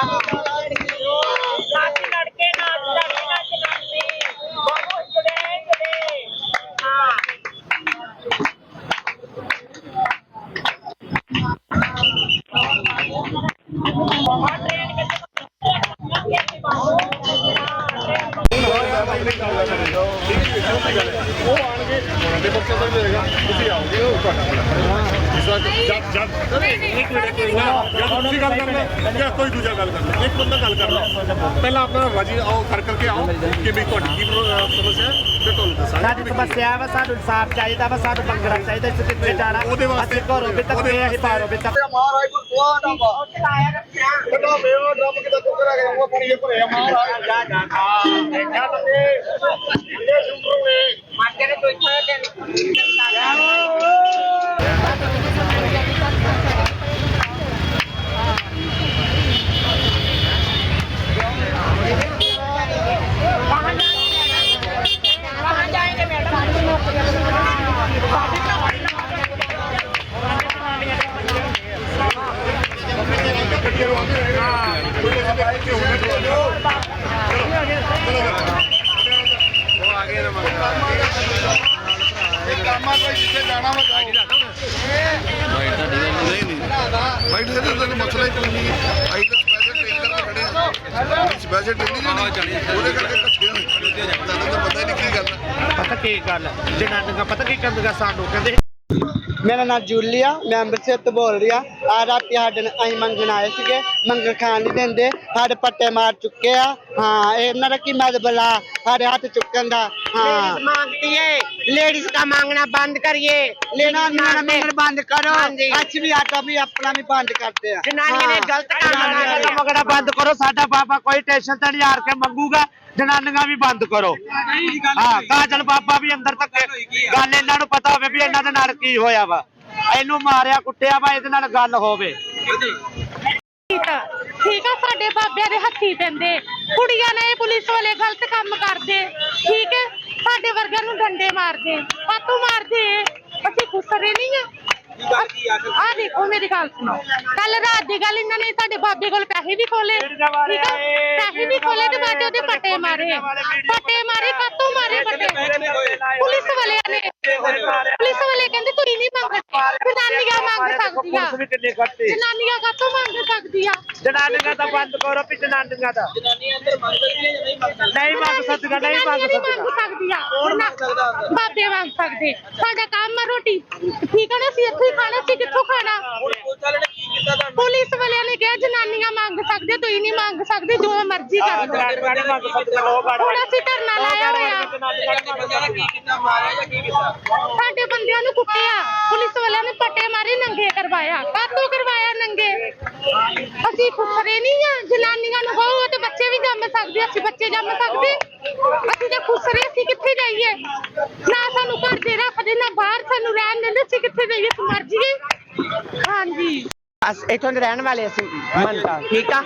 ਉਹ ਆਣਗੇ ਉਹਨਾਂ ਦੇ ਬੱਚੇ ਦਾ। ਵੀ ਹੋਏਗਾ। ਤੁਸੀਂ ਆਓਗੇ ਉਹ ਤੁਹਾਡਾ ਜਦ ਜਦ ਇੱਕ ਮਿੰਟ ਕੋਈ ਨਾ ਜਦ ਤੁਸੀਂ ਗੱਲ ਕਰ ਲੈ ਜਾਂ ਕੋਈ ਦੂਜਾ ਗੱਲ ਕਰ ਲੈ ਇੱਕ ਬੰਦਾ ਗੱਲ ਕਰ ਲੈ ਪਹਿਲਾਂ ਆਪਣਾ ਰਾਜੀ ਆਓ ਕਰ ਕਰਕੇ ਆਓ ਕਿ ਵੀ ਤੁਹਾਡੀ ਕੀ ਸਮੱਸਿਆ ਹੈ ਤੇ ਤੁਹਾਨੂੰ ਦੱਸਾਂਗੇ ਸਾਡੀ ਵੀ ਸਮੱਸਿਆ ਵਾ ਸਾਨੂੰ ਇਨਸਾਫ ਚਾਹੀਦਾ ਵਾ ਸਾਨੂੰ ਮੰਗਣਾ ਚਾਹੀਦਾ ਇਸ ਕਿੱਥੇ ਜਾਣਾ। ਉਹਦੇ ਵਾਸਤੇ- ਘਰੋਂ ਵੀ ਤੱਕ ਅਸੀਂ ਬਾਹਰੋਂ ਵੀ ਤੱਕ ਮਹਾਰਾਜ ਕੋ ਦੁਆ ਨਾ ਬਾ ਵੱਡਾ ਮੇਵਾ ਰੱਬ ਕਿਦਾ ਟੁਕੜਾ ਗਿਆ ਉਹ ਪਾਣੀ ਭਰਿਆ ਮਹਾਰਾਜ ਜਾ ਜਾ ਜਾ ਬੰਦੇ ਇਹ ਸੁਣੋ ਏ ਕੰਮਾਂ ਕੋਈ ਜਿੱਥੇ ਜਾਣਾ ਵਾ ਜਾਓ ਨਹੀਂ ਨਹੀਂ ਫਾਈਟ ਦੇ ਤਾਂ ਮਸਲਾ ਹੀ ਕੋਈ ਨਹੀਂ ਆਈ ਤਾਂ ਸਪੈਸ਼ਲ ਟ੍ਰੇਨ ਕਰਕੇ ਨਹੀਂ ਉਹਦੇ ਕਰਕੇ ਇਕੱਠੇ ਹੋਏ ਤਾਂ ਪਤਾ ਨਹੀਂ ਕੀ ਗੱਲ ਹੈ? ਪਤਾ ਕੀ ਗੱਲ ਜਨਾਨੀਆਂ ਪਤਾ ਕੀ ਕਹਿੰਦੀਆਂ ਸਾਨੂੰ, ਕਹਿੰਦੇ ਮੇਰਾ ਨਾਮ ਜੂਲੀਆ, ਮੈਂ ਅੰਮ੍ਰਿਤਸਰ ਤੋਂ ਬੋਲ ਰਿਹਾ ਆ ਰਾਤੀ ਸਾਡੇ ਨਾਲ ਅਸੀਂ ਮੰਗਣ ਆਏ ਸੀਗੇ, ਮੰਗਣ ਖਾਣ ਨਹੀਂ ਦਿੰਦੇ, ਸਾਡੇ ਪੱਟੇ ਮਾਰ ਚੁੱਕੇ ਆ। ਹਾਂ ਇਹਨਾਂ ਦਾ ਕੀ ਮਤਲਬ ਆ? ਸਾਡੇ ਹੱਥ ਚੁੱਕਣ ਦਾ। ਹਾਂ। लेडीज का मांगना बंद करिए ਲੈਣਾ लेडीज ਮੇਰਾ मांगते ਮੰਗਣ ਬੰਦ ਕਰੋ ਹਾਂਜੀ। ਅਸੀਂ ਵੀ ਆਟਾ ਵੀ ਆਪਣਾ ਵੀ ਬੰਦ ਕਰਦੇ ਆ जनानियों ने ਹਾਂ। गलत काम ਜਨਾਨੀਆਂ ਦਾ किया ਮੰਗਣਾ ਬੰਦ ਕਰੋ ਸਾਡਾ ਬਾਬਾ ਕੋਈ ਟੈਨਸ਼ਨ ਤੇ ਨਹੀਂ ਹਾਰ ਕੇ ਮੰਗੂਗਾ ਜਨਾਨੀਆਂ ਵੀ ਬੰਦ ਕਰੋ ਹਾਂ ਕਾਜਲ ਬਾਬਾ ਵੀ ਅੰਦਰ ਤੱਕ ਗੱਲ ਇਹਨਾਂ ਨੂੰ ਪਤਾ ਹੋਵੇ ਵੀ ਇਹਨਾਂ ਦੇ ਨਾਲ ਕੀ ਹੋਇਆ ਵਾ ਇਹਨੂੰ ਮਾਰਿਆ ਕੁੱਟਿਆ ਵਾ ਇਹਦੇ ਨਾਲ ਗੱਲ ਹੋਵੇ ਠੀਕ ਆ ਠੀਕ ਆ ਸਾਡੇ ਬਾਬਿਆਂ ਦੇ ਹੱਥੀ ਪੈਂਦੇ ਕੁੜੀਆਂ ਨੇ ਪੁਲਿਸ ਵਾਲੇ ਗਲਤ ਕੰਮ ਕਰਦੇ ਠੀਕ ਹੈ ਸਾਡੇ ਵਰਗਿਆਂ ਨੂੰ ਡੰਡੇ ਮਾਰਦੇ ਕਾਤੋਂ ਮਾਰਦੇ ਅਸੀਂ ਖੁਸਰੇ ਨਹੀਂ ਆ। ਆ ਦੇਖੋ ਮੇਰੀ ਗੱਲ ਸੁਣੋ। ਕੱਲ ਰਾਤ ਦੀ ਗੱਲ ਇਹਨਾਂ ਨੇ ਸਾਡੇ ਬਾਬੇ ਕੋਲ ਪੈਸੇ ਵੀ ਖੋਲੇ ਠੀਕ ਆ? ਪੈਸੇ ਵੀ ਖੋਲੇ ਤੇ ਬਾਅਦ ਉਹਦੇ ਪੱਟੇ ਮਾਰੇ। ਪੱਟੇ ਮਾਰੇ ਕਾਤੋਂ ਮਾਰੇ ਪੱਟੇ ਪੁਲਿਸ ਵਾਲਿਆਂ ਨੇ। ਪੁਲਿਸ ਵਾਲੇ ਕਹਿੰਦੇ ਤੁਸੀਂ ਨਹੀਂ ਮੰਗ ਪੁਲਿਸ ਵੀ ਕਿੰਨੇ ਖੱਟੇ ਜਨਾਨੀਆਂ ਕਾਤੋਂ ਮੰਗ ਸਕਦੀਆਂ ਜਨਾਨੀਆਂ ਦਾ ਬੰਦ ਕਰੋ ਵੀ ਜਨਾਨੀਆਂ ਦਾ। ਨਹੀਂ ਮੰਗ ਸਕਦੀਆਂ ਨਹੀਂ ਮੰਗ ਜਨਾਨੀਆਂ ਸਕਦੀਆਂ ਨਹੀਂ ਮੰਗ ਸਕਦੀਆਂ ਜਨਾ- ਬਾਬੇ ਮੰਗ ਸਕਦੇ ਸਾਡਾ ਕੰਮ ਆ ਰੋਟੀ। ਠੀਕ ਹੈ ਨਾ ਅਸੀਂ ਇੱਥੇ ਹੀ ਖਾਣਾ ਸੀ ਕਿੱਥੋਂ ਖਾਣਾ? ਪੁਲਿਸ ਵਾਲਿਆਂ ਨੇ ਕਿਹਾ ਜਨਾਨੀਆਂ ਮੰਗ ਸਕਦੇ ਤੁਸੀਂ ਨਹੀਂ ਮੰਗ ਸਕਦੇ ਜੋ ਮਰਜ਼ੀ ਕਰ ਲਓ। ਜਨਾਨੀਆਂ ਨਹੀਂ ਮੰਗ ਸਕਦੀਆਂ ਲੋਕ ਆੜ ਹੁਣ ਅਸੀਂ ਧਰਨਾ ਲਾਇਆ ਹੋਇਆ। ਸਾਡੇ ਬੰਦਿਆਂ ਨੂੰ ਕੁੱਟਿਆ। ਪੁਲਿਸ ਨੰਗੇ ਕਰਵਾਇਆ ਕਾਤੋਂ ਕਰਵਾਇਆ ਨੰਗੇ? ਅਸੀਂ ਖੁਸਰੇ ਨਹੀਂ ਆ ਜਨਾਨੀਆਂ ਨੂੰ ਕਹੋ ਤੇ ਬੱਚੇ ਵੀ ਜੰਮ ਸਕਦੇ ਅਸੀਂ ਬੱਚੇ ਜੰਮ ਸਕਦੇ। ਅਸੀਂ ਤਾਂ ਖੁਸਰੇ ਅਸੀਂ ਕਿੱਥੇ ਜਾਈਏ? ਨਾ ਸਾਨੂੰ ਘਰ ਦੇ ਰੱਖਦੇ ਨਾ ਬਾਹਰ ਸਾਨੂੰ ਰਹਿਣ ਦਿੰਦੇ ਅਸੀਂ ਕਿੱਥੇ ਜਾਈਏ ਅਸੀਂ ਮਰ ਜਾਈਏ। ਹਾਂਜੀ। ਅਸ ਇਥੋਂ ਦੇ ਰਹਿਣ ਵਾਲੇ ਅਸੀਂ ਮੰਨਤਾ ਠੀਕ ਆ?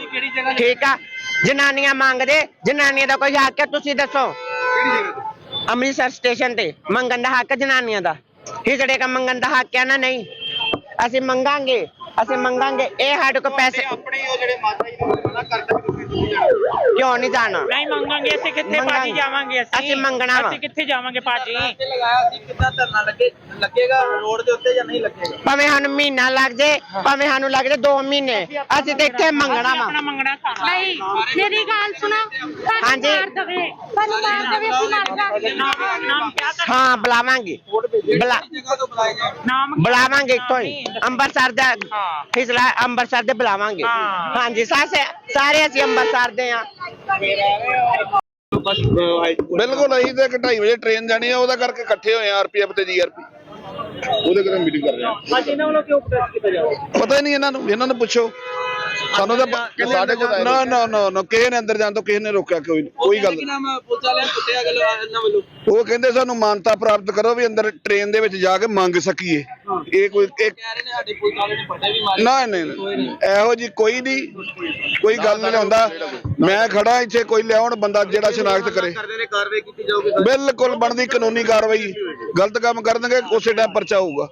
ਠੀਕ ਆ? ਜਨਾਨੀਆਂ ਮੰਗਦੇ ਜਨਾਨੀਆਂ ਦਾ ਕੋਈ ਹੱਕ ਹੈ ਤੁਸੀਂ ਦੱਸੋ। ਅੰਮ੍ਰਿਤਸਰ ਸਟੇਸ਼ਨ ਤੇ ਮੰਗਣ ਦਾ ਹੱਕ ਜਨਾਨੀਆਂ ਦਾ। ਹਿਜੜੇ ਦਾ ਮੰਗਣ ਦਾ ਹੱਕ ਹੈ ਨਾ ਨਹੀਂ? ਅਸੀਂ ਮੰਗਾਂਗੇ ਅਸੀਂ ਮੰਗਾਂਗੇ। ਇਹ ਸਾਡੇ ਕੋਲ ਪੈਸੇ ਆਪਣੀ ਉਹ ਜਿਹੜੇ ਮਾਤਾ ਜੀ ਨੂੰ ਮਨਾ ਕਰਦੇ ਕਿਉਂ ਨਹੀਂ ਜਾਣਾ? ਨਹੀਂ ਮੰਗਾਂਗੇ ਅਸੀਂ ਕਿੱਥੇ। ਭਾਜੀ ਜਾਵਾਂਗੇ ਅਸੀਂ? ਅਸੀਂ ਮੰਗਣਾ। ਅਸੀਂ ਕਿੱਥੇ ਜਾਵਾਂਗੇ ਭਾਜੀ? ਲਗਾਇਆ ਸੀ ਕਿੰਨਾ ਧਰਨਾ ਲੱਗੇ ਲੱਗੇਗਾ ਰੋਡ ਦੇ ਉੱਤੇ ਜਾਂ ਨਹੀਂ ਲੱਗੇਗਾ? ਭਾਵੇਂ ਸਾਨੂੰ ਮਹੀਨਾ ਲੱਗ ਜੇ ਭਾਵੇਂ ਸਾਨੂੰ ਲੱਗ ਜੇ 2 ਮਹੀਨੇ ਅਸੀਂ ਤੇ ਇੱਥੇ ਮੰਗਣਾ ਵਾ। ਆਪਣਾ ਮੰਗਣਾ ਖਾਣਾ ਨਹੀਂ ਮੇਰੀ ਗੱਲ ਸੁਣੋ ਸਾਨੂੰ ਹਾਂਜੀ। ਮਾਰ ਦਵੇ। ਸਾਨੂੰ ਮਾਰ ਦਵੇ ਅਸੀਂ ਮਰ ਜਾਵਾਂਗੇ। ਨਾਮ ਨਾਮ ਕਿਆ ਕਰ ਹਾਂ ਬੁਲਾਵਾਂਗੇ। ਬੁਲਾ ਜਗ੍ਹਾ ਤੋਂ ਬੁਲਾਏ ਜਾਣ ਨਾਮ ਬੁਲਾਵਾਂਗੇ ਇੱਥੋਂ ਹੀ। ਅੰਮ੍ਰਿਤਸਰ ਦਾ ਹਾਂ। ਫਿਸਲਾ ਅੰਮ੍ਰਿਤਸਰ ਦੇ ਬੁਲਾਵਾਂਗੇ। ਹਾਂ। ਹਾਂਜੀ ਸਾਰੇ ਸਾਰੇ ਅਸੀਂ ਅੰਮ੍ਰਿਤਸਰ ਦੇ ਆ ਬਿਲਕੁਲ ਅਸੀਂ ਤੇ 2:30 ਵਜੇ ਟ੍ਰੇਨ ਜਾਣੀ ਆ ਉਹਦਾ ਕਰਕੇ ਇਕੱਠੇ ਹੋਏ ਆ ਆਰਪੀਐਫ ਤੇ ਜੀਆਰਪੀ ਉਹਦੇ ਕਰਕੇ ਮੀਟਿੰਗ ਕਰ ਰਹੇ ਆ। ਅੱਜ ਇਹਨਾਂ ਵੱਲੋਂ ਕਿਉਂ ਪ੍ਰੈਸ ਕੀਤਾ ਜਾਵੇ? ਪਤਾ ਹੀ ਨਹੀਂ ਇਹਨਾਂ ਨੂੰ ਇਹਨਾਂ ਨੂੰ ਪੁੱਛੋ। ਸਾਨੂੰ ਤਾਂ ਸਾਡੇ ਕੋਲ ਨਾ ਨਾ ਨਾ ਨਾ ਕਿਸੇ ਨੇ ਅੰਦਰ ਜਾਣ ਤੋਂ ਕਿਸੇ ਨੇ ਰੋਕਿਆ ਕੋਈ ਕੋਈ ਗੱਲ ਨਹੀਂ ਨਾਮ ਪੁਲਿਸ ਵਾਲਿਆਂ ਕੁੱਟਿਆ ਗੱਲ ਇਹਨਾਂ ਵੱਲੋਂ। ਉਹ ਕਹਿੰਦੇ ਸਾਨੂੰ ਮਾਨਤਾ ਪ੍ਰਾਪਤ ਕਰੋ ਵੀ ਅੰਦਰ ਟ੍ਰੇਨ ਦੇ ਵਿੱਚ ਜਾ ਕੇ ਮੰਗ ਸਕੀਏ। ਇਹ ਕੋਈ ਇੱਕ ਕਹਿ ਰਹੇ ਨੇ ਸਾਡੇ ਪੁਲਿਸ ਵਾਲੇ ਨੇ ਪੱਟੇ ਵੀ ਮਾਰੇ ਨਾ ਨਹੀਂ। ਇਹੋ ਜੀ ਕੋਈ ਨਹੀਂ ਕੋਈ ਗੱਲ ਨਹੀਂ ਹੁੰਦਾ ਮੈਂ ਖੜਾ ਇੱਥੇ ਕੋਈ ਲਿਆਉਣ ਬੰਦਾ ਜਿਹੜਾ ਸ਼ਨਾਖਤ ਕਰੇ। ਕਰਦੇ ਨੇ ਕਾਰਵਾਈ ਕੀਤੀ ਜਾਊਗੀ। ਬਿਲਕੁਲ ਬਣਦੀ ਕਾਨੂੰਨੀ ਕਾਰਵਾਈ। ਗਲਤ ਕੰਮ ਕਰ ਦੇਣਗੇ ਉਸੇ ਟਾਈਮ ਪਰਚਾ ਹੋਊਗਾ।